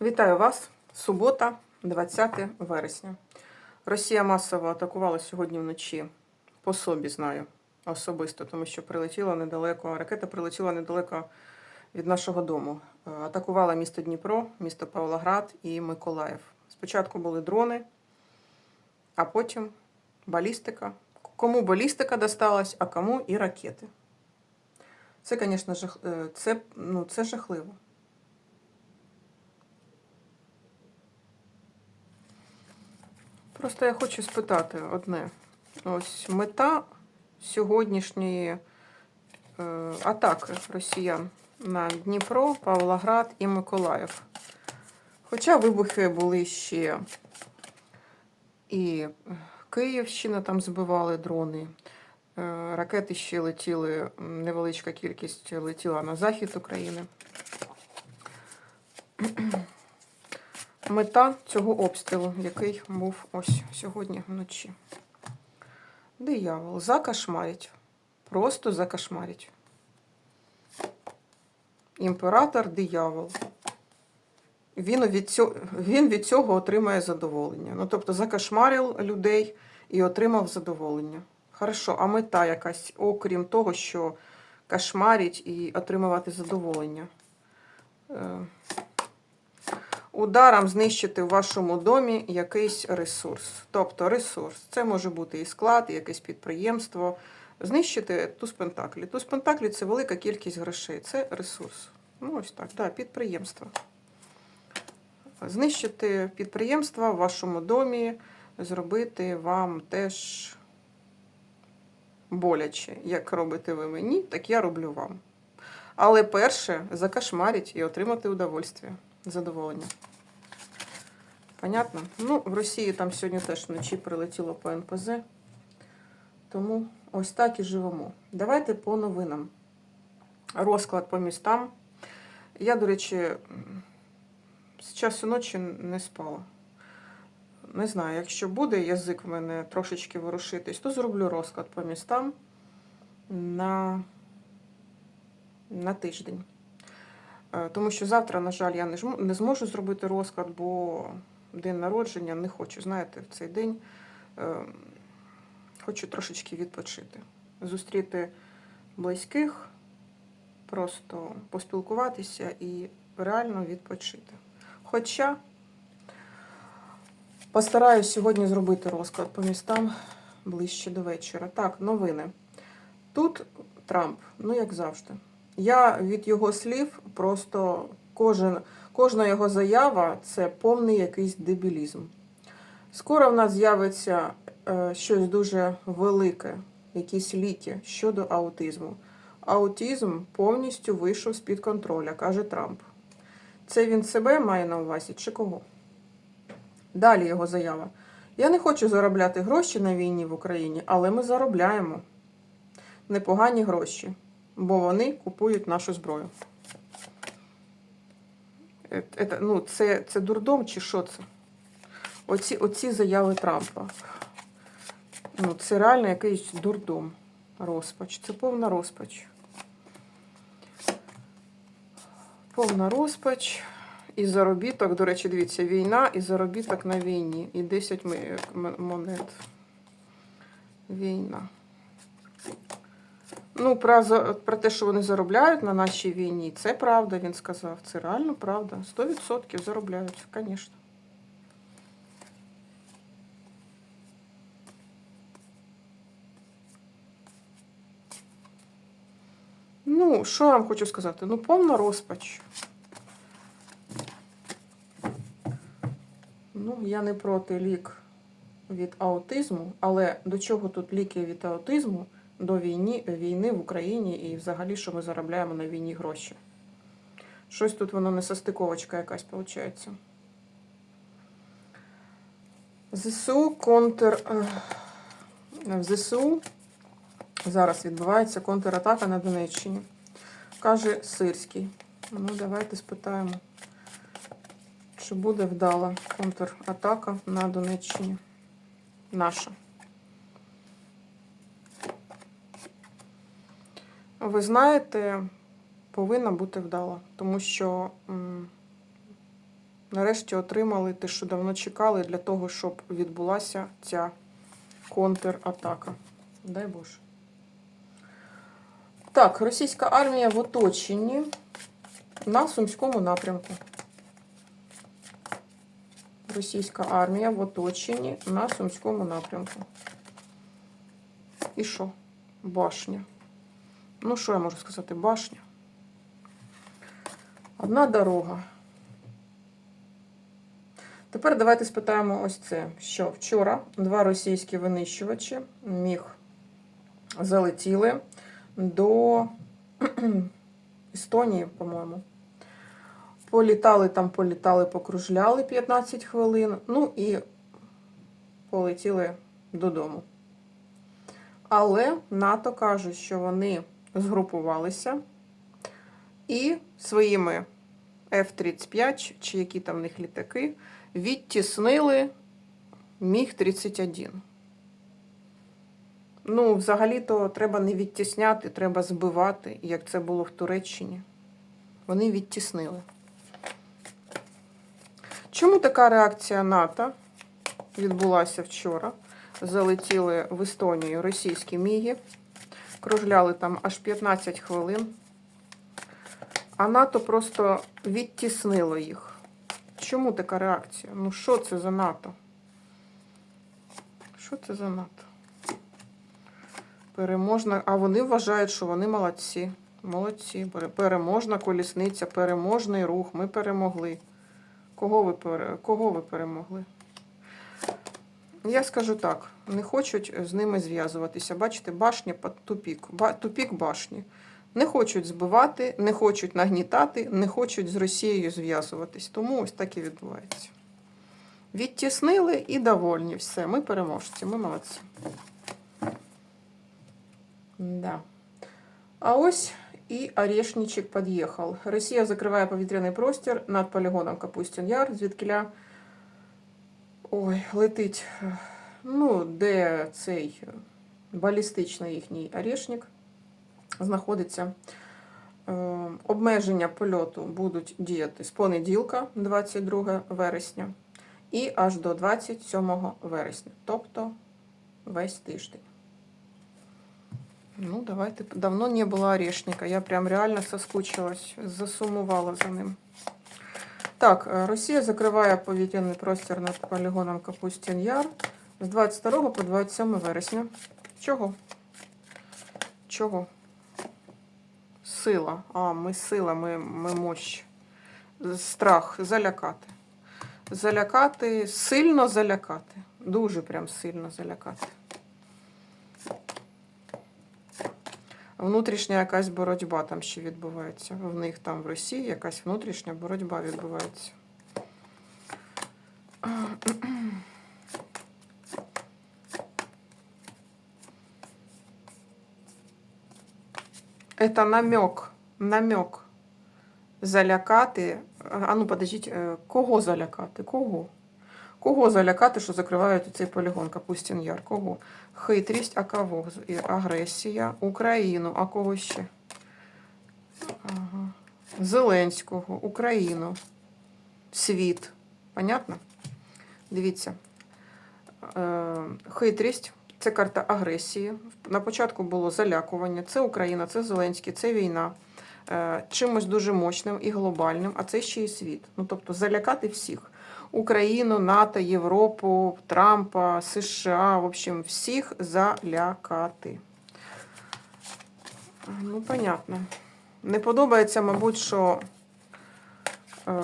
Вітаю вас! Субота, 20 вересня. Росія масово атакувала сьогодні вночі. По собі знаю особисто, тому що прилетіла недалеко, ракета прилетіла недалеко від нашого дому. Е, Атакувала місто Дніпро, місто Павлоград і Миколаїв. Спочатку були дрони, а потім балістика. Кому балістика досталась, а кому і ракети. Це, звісно, жах... е, це, ну, це жахливо. Просто я хочу спитати одне. Ось мета сьогоднішньої е, атаки росіян на Дніпро, Павлоград і Миколаїв. Хоча вибухи були ще і Київщина там збивали дрони. е, Ракети ще летіли, невеличка кількість летіла на захід України. Мета цього обстрілу, який був ось сьогодні вночі. Диявол закашмарить. Просто закашмарить. Імператор диявол. Він від, цього, він від цього отримає задоволення. Ну, тобто, закашмарив людей і отримав задоволення. Хорошо, а мета якась, окрім того, що кошмарить і отримувати задоволення. Ударом знищити в вашому домі якийсь ресурс. Тобто ресурс. Це може бути і склад, і якесь підприємство. Знищити туз пентаклі. Туз пентаклі це велика кількість грошей. Це ресурс. Ну, ось так, да, підприємство. Знищити підприємства в вашому домі, зробити вам теж боляче. Як робите ви мені, так я роблю вам. Але перше закашмарить і отримати удовольствие задоволення. Понятно? Ну, в Росії там сьогодні теж вночі прилетіло по НПЗ. Тому ось так і живемо. Давайте по новинам. Розклад по містам. Я, до речі, з часу ночі не спала. Не знаю, якщо буде язик в мене трошечки ворушитись, то зроблю розклад по містам на, на тиждень. Е, Тому що завтра, на жаль, я не зможу зробити розклад, бо день народження не хочу, знаєте, в цей день е, хочу трошечки відпочити. Зустріти близьких, просто поспілкуватися і реально відпочити. Хоча постараюсь сьогодні зробити розклад по містам ближче до вечора. Так, новини. Тут Трамп, ну як завжди. Я від його слів просто кожен, кожна його заява це повний якийсь дебілізм. Скоро в нас з'явиться е, щось дуже велике, якісь ліки щодо аутизму. Аутизм повністю вийшов з-під контроля, каже Трамп. Це він себе має на увазі чи кого? Далі його заява. Я не хочу заробляти гроші на війні в Україні, але ми заробляємо непогані гроші, бо вони купують нашу зброю. Е- Ета- ну, це, це дурдом чи що це? Оці, оці заяви Трампа. Ну, це реально якийсь дурдом. Розпач. Це повна розпач. Повна розпач. І заробіток, до речі, дивіться, війна і заробіток на війні. І 10 монет. Війна. Ну, про, про те, що вони заробляють на нашій війні, це правда, він сказав. Це реально правда. 100% заробляють, звісно. Ну, що я вам хочу сказати? Ну, повна розпач. Ну, я не проти лік від аутизму, але до чого тут ліки від аутизму до війни, війни в Україні і взагалі, що ми заробляємо на війні гроші? Щось тут воно не состиковочка якась виходить. ЗСУ контр. е, В ЗСУ зараз відбувається контратака на Донеччині. Каже Сирський. Ну, давайте спитаємо. Чи буде вдала контратака на Донеччині? Наша. Ви знаєте, повинна бути вдала, тому що м, нарешті отримали те, що давно чекали, для того, щоб відбулася ця контратака. Дай Боже. Так, російська армія в оточенні на Сумському напрямку. Російська армія в оточенні на Сумському напрямку. І що? Башня. Ну, що я можу сказати? Башня. Одна дорога. Тепер давайте спитаємо ось це. Що вчора два російські винищувачі міг залетіли до Естонії, по-моєму. Політали там, політали, покружляли 15 хвилин. Ну і полетіли додому. Але НАТО каже, що вони згрупувалися і своїми F-35, чи які там в них літаки, відтіснили Міг-31. Ну, взагалі-то треба не відтісняти, треба збивати, як це було в Туреччині. Вони відтіснили. Чому така реакція НАТО відбулася вчора? Залетіли в Естонію російські міги, кружляли там аж 15 хвилин, а НАТО просто відтіснило їх. Чому така реакція? Ну, що це за НАТО? Що це за НАТО? Переможна, а вони вважають, що вони молодці. Молодці. Переможна колісниця, переможний рух. Ми перемогли. Кого ви. Кого ви перемогли? Я скажу так: не хочуть з ними зв'язуватися. Бачите, башня під тупік. Тупік башні. Не хочуть збивати, не хочуть нагнітати, не хочуть з Росією зв'язуватись. Тому ось так і відбувається. Відтіснили і довольні. Все, ми переможці, ми молодці. Да. А ось і Орешничек під'їхав. Росія закриває повітряний простір над полігоном Капустін Яр, звідкиля ой, летить, е, ну, де цей е, балістичний їхній Орешник знаходиться. Е, Обмеження польоту будуть діяти з понеділка, 22 вересня, і аж до 27 вересня, тобто весь тиждень. Ну, давайте. Давно не было орешника. Я прям реально соскучилась, засумувала за ним. Так, е, Росія закриває повітряний простір над полігоном Капустін Яр з 22 по 27 вересня. Чого? Чого? Сила. А, ми сила, ми, ми мощ. Страх, залякати. Залякати, сильно залякати. Дуже прям сильно залякати. Внутрішня якась боротьба там ще відбувається. В них там в Росії якась внутрішня боротьба відбувається. Это намек. Намек. Залякати. А ну, подождіть, е, кого залякати? Кого? Кого залякати, що закривають цей полігон Капустін Яр? Кого? Хитрість, а кого? Агресія, Україну, а кого ще? Ага. Зеленського, Україну, світ. Понятно? Дивіться. Е, Хитрість це карта агресії. На початку було залякування. Це Україна, це Зеленський, це війна. Е, Чимось дуже мощним і глобальним, а це ще й світ. Ну, тобто залякати всіх. Україну, НАТО, Європу, Трампа, США, в общем, всіх залякати. Ну, понятно. Не подобається, мабуть, що е,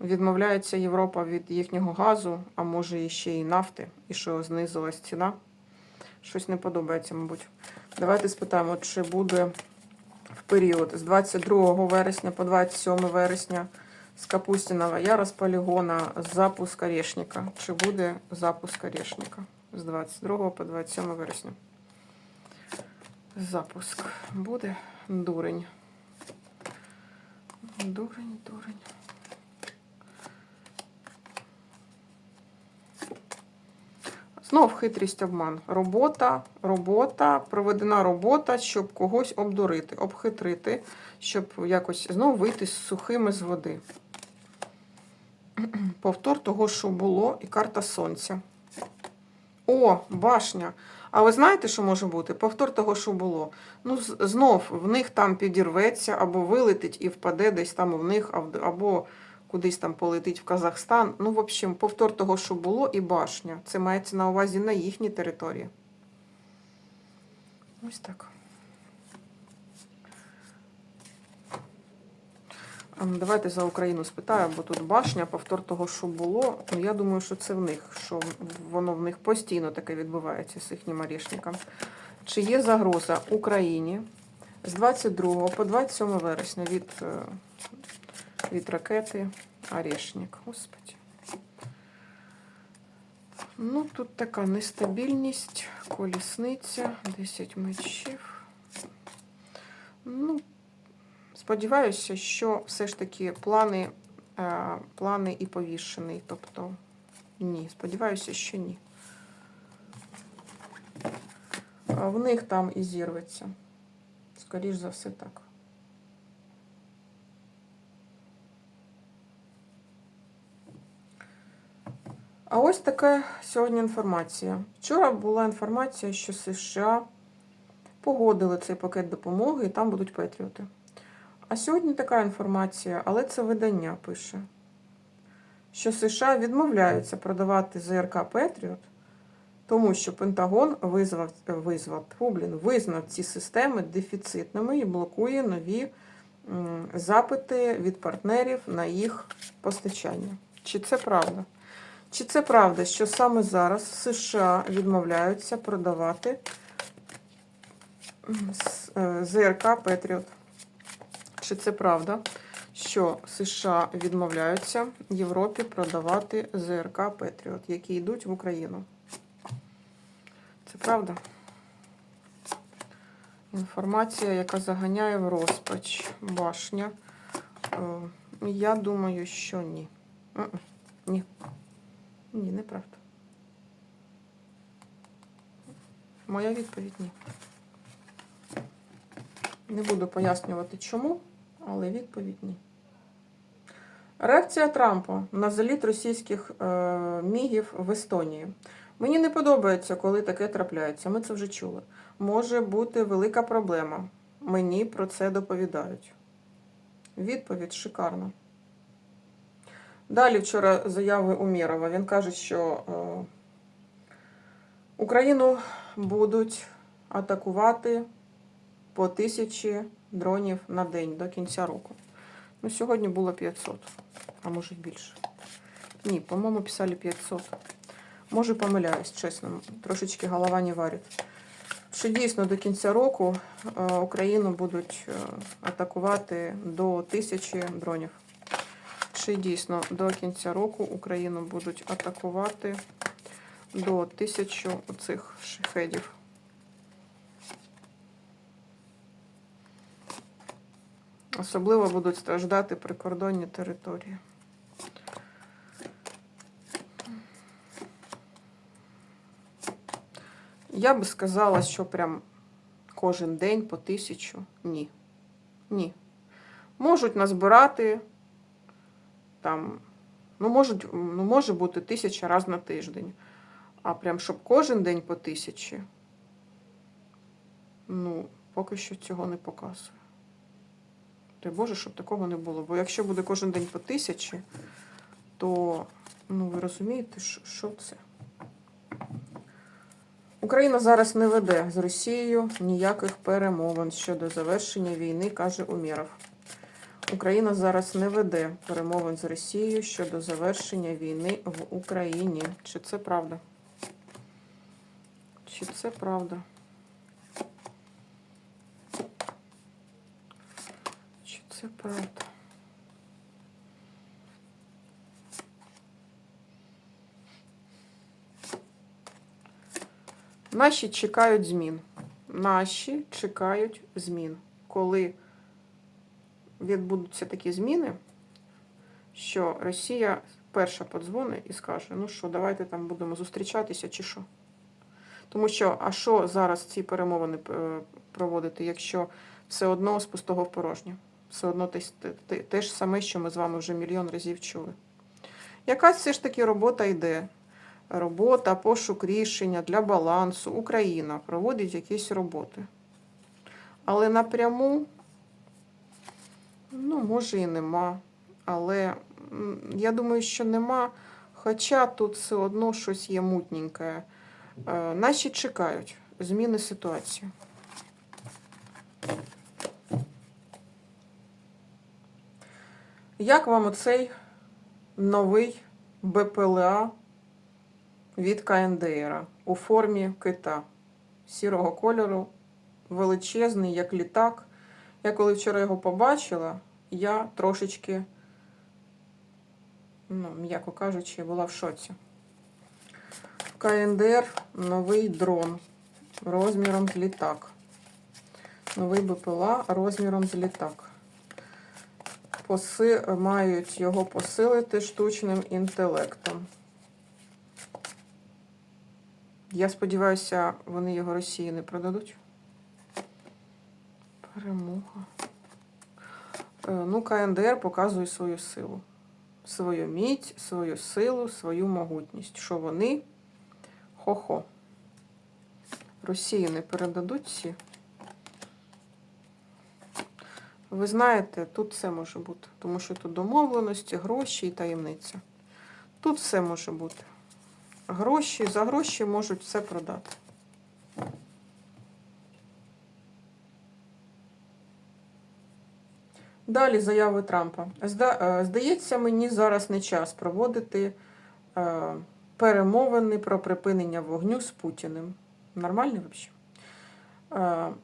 відмовляється Європа від їхнього газу, а може і ще й нафти, і що знизилась ціна. Щось не подобається, мабуть. Давайте спитаємо, чи буде в період з 22 вересня по 27 вересня з Капустіного Яра з полігона запуск орешника. Чи буде запуск орешника з 22 по 27 вересня? Запуск буде дурень. Дурень, дурень. Знов хитрість обман. Робота, робота, проведена робота, щоб когось обдурити, обхитрити, щоб якось знов вийти з сухими з води. Повтор того, що було, і карта сонця. О, башня. А ви знаєте, що може бути? Повтор того, що було. Ну, знов в них там підірветься, або вилетить і впаде десь там в них, або- кудись там полетить в Казахстан. Ну, в общем, повтор того, що було, і башня. Це мається на увазі на їхній території. Ось так. Давайте за Україну спитаю, бо тут башня, повтор того, що було. Ну, я думаю, що це в них, що воно в них постійно таке відбувається з їхнім орешником. Чи є загроза Україні з 22 по 27 вересня від, е, від ракети Орешник? Господи. Ну, тут така нестабільність, колісниця, 10 мечів. Ну, Сподіваюся, що все ж таки плани, е, плани і повішений. Тобто ні. Сподіваюся, що ні. В них там і зірветься. Скоріш за все так. А ось така сьогодні інформація. Вчора була інформація, що США погодили цей пакет допомоги і там будуть патріоти. А сьогодні така інформація, але це видання пише, що США відмовляються продавати ЗРК Петріот, тому що Пентагон визвав, визвав, фу, блін, визнав ці системи дефіцитними і блокує нові запити від партнерів на їх постачання. Чи це правда? Чи це правда, що саме зараз США відмовляються продавати е, ЗРК Петріот? Чи це правда, що США відмовляються Європі продавати ЗРК Петріот, які йдуть в Україну? Це правда? Інформація, яка заганяє в розпач башня. Е, Я думаю, що ні. Ні. Ні, неправда. Моя відповідь ні. Не буду пояснювати чому, але відповідь ні. Реакція Трампа на заліт російських е, мігів в Естонії. Мені не подобається, коли таке трапляється. Ми це вже чули. Може бути велика проблема. Мені про це доповідають. Відповідь шикарна. Далі вчора заяви Умєрова. Він каже, що е, Україну будуть атакувати по тисячі дронів на день до кінця року. Ну, сьогодні було 500, а може й більше. Ні, по-моєму, писали 500. Може, помиляюсь, чесно, трошечки голова не варить. Що дійсно до кінця року е, Україну будуть е, атакувати до тисячі дронів. Чи дійсно до кінця року Україну будуть атакувати до тисячі оцих шахедів. Особливо будуть страждати прикордонні території. Я би сказала, що прям кожен день по тисячу. Ні. Ні. Можуть назбирати там, ну, можуть, ну, може бути тисяча раз на тиждень. А прям щоб кожен день по тисячі. Ну, поки що цього не показує. Дай Боже, щоб такого не було. Бо якщо буде кожен день по тисячі, то ну ви розумієте, що, це? Україна зараз не веде з Росією ніяких перемовин щодо завершення війни, каже Умєров. Україна зараз не веде перемовин з Росією щодо завершення війни в Україні. Чи це правда? Чи це правда? Чи це правда? Наші чекають змін. Наші чекають змін. Коли відбудуться такі зміни, що Росія перша подзвонить і скаже, ну що, давайте там будемо зустрічатися чи що. Тому що, а що зараз ці перемовини е, проводити, якщо все одно з пустого в порожнє? Все одно те, те, те ж саме, що ми з вами вже мільйон разів чули. Якась все ж таки робота йде. Робота, пошук рішення для балансу. Україна проводить якісь роботи. Але напряму, ну, може і нема. Але я думаю, що нема. Хоча тут все одно щось є мутненьке. Е, Наші чекають зміни ситуації. Як вам оцей новий БПЛА від КНДР у формі кита сірого кольору, величезний, як літак. Я коли вчора його побачила, я трошечки, ну, м'яко кажучи, була в шоці. КНДР новий дрон розміром з літак. Новий БПЛА розміром з літак. Поси... Мають його посилити штучним інтелектом. Я сподіваюся, вони його Росії не продадуть. Перемога. Е, Ну, КНДР показує свою силу. Свою міць, свою силу, свою могутність. Що вони хо-хо. Росії не передадуть всі. Ви знаєте, тут все може бути. Тому що тут домовленості, гроші і таємниця. Тут все може бути. Гроші, за гроші можуть все продати. Далі заяви Трампа. Е, Здається, мені зараз не час проводити е, перемовини про припинення вогню з Путіним. Нормально взагалі?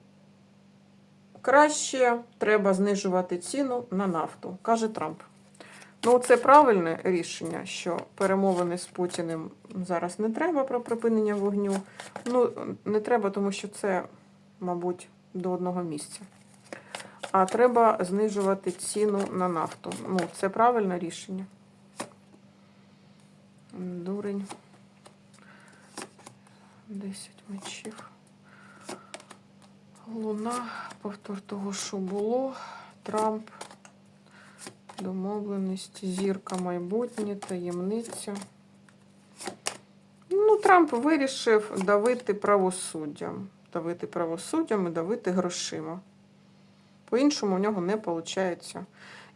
Краще треба знижувати ціну на нафту, каже Трамп. Ну, це правильне рішення, що перемовини з Путіним зараз не треба про припинення вогню. Ну, не треба, тому що це, мабуть, до одного місця. А треба знижувати ціну на нафту. Ну, це правильне рішення. Дурень. 10 мечів. Луна, повтор того, що було. Трамп. Домовленість, зірка майбутнє, таємниця. Ну, Трамп вирішив давити правосуддям. Давити правосуддям і давити грошима. По-іншому в нього не виходить.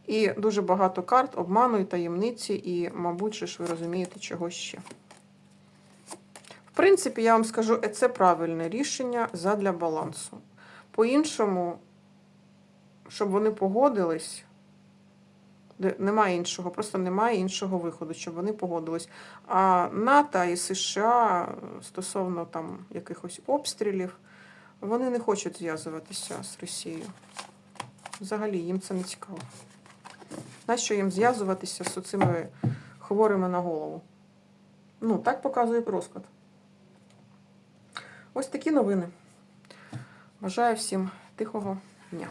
І дуже багато карт обману і таємниці, і, мабуть, ж ви розумієте, чого ще. В принципі, я вам скажу, це правильне рішення задля балансу. По-іншому, щоб вони погодились, немає іншого, просто немає іншого виходу, щоб вони погодились. А НАТО і США стосовно там якихось обстрілів, вони не хочуть зв'язуватися з Росією. Взагалі їм це не цікаво. Нащо їм зв'язуватися з цими хворими на голову? Ну, так показує розклад. Ось такі новини. Бажаю всім тихого дня.